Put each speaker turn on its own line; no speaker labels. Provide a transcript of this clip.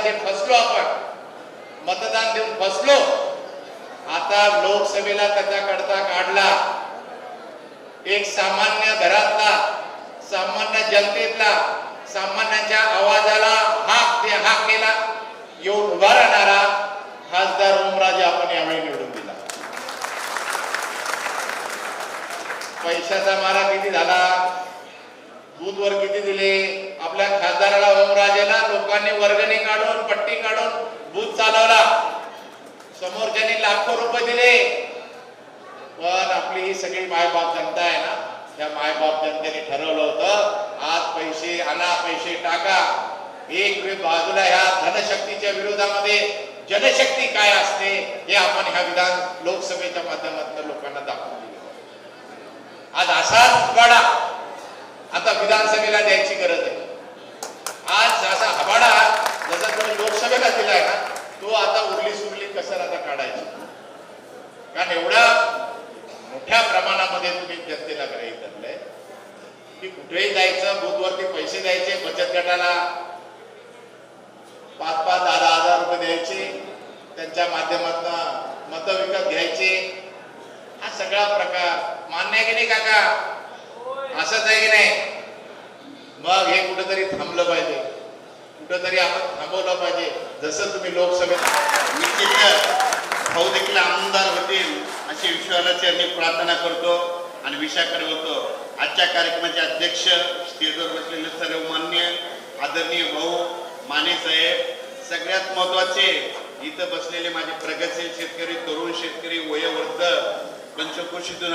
मतदानामध्ये फसलो आपण. मतदान देऊन फसलो आता लोकसभेला त्याच्याकडता काढला. एक सामान्य घरातला सामान्य जनतेतला सामान्यांच्या आवाजाला हाक ते हाक केला. येऊन उभा राहणारा खासदार ओमराजे आपण यावेळी निवडून दिला. पैशाचा मारा किती झाला? दूधवर किती दिले? आपल्या खासदाराला ओमराजेला लोकांनी वर्गणी काढून पट्टी काढून दूध चालवला. समोरच्यांनी लाखो रुपये दिले पण आपली ही सगळी मायबाप जनता आहे ना त्या मायबाप जनतेने ठरवलं होतं आज पैसे आणा पैसे टाका. एक बाजूला ह्या धनशक्तीच्या विरोधामध्ये जनशक्ती काय असते हे आपण ह्या विधान लोकसभेच्या माध्यमातून लोकांना दाखवून दिले. आज असाच वाडा आता विधानसभेला द्यायची गरज आहे आज असा हवाडा जसा तुम्ही लोकसभेला दिलाय ना तो आता उरली सुरली कसं आता काढायची. कारण एवढ्या मोठ्या प्रमाणामध्ये तुम्ही जनतेला ग्रही धरलंय की कुठेही जायचं बूथवरती पैसे द्यायचे बचत गटाला पाच पाच दहा दहा हजार रुपये द्यायचे त्यांच्या माध्यमातून मत विकत घ्यायचे. हा सगळा प्रकार मान्य आहे की नाही काका? असंच आहे की नाही? मग हे कुठेतरी थांबलं पाहिजे. कुठंतरी आपण थांबवलं पाहिजे. जसं तुम्ही लोकसभेत
निश्चितच भाऊ देखील आमदार होतील अशी विश्वासाची आम्ही प्रार्थना करतो आणि विषयाकडे होतो. आजच्या कार्यक्रमाचे अध्यक्ष स्टेजवर बसलेले सर्व मान्य आदरणीय भाऊ माने साहेब सगळ्यात महत्त्वाचे इथं बसलेले माझे प्रगतशील शेतकरी तरुण शेतकरी वयोवृद्ध पंचकृषीतून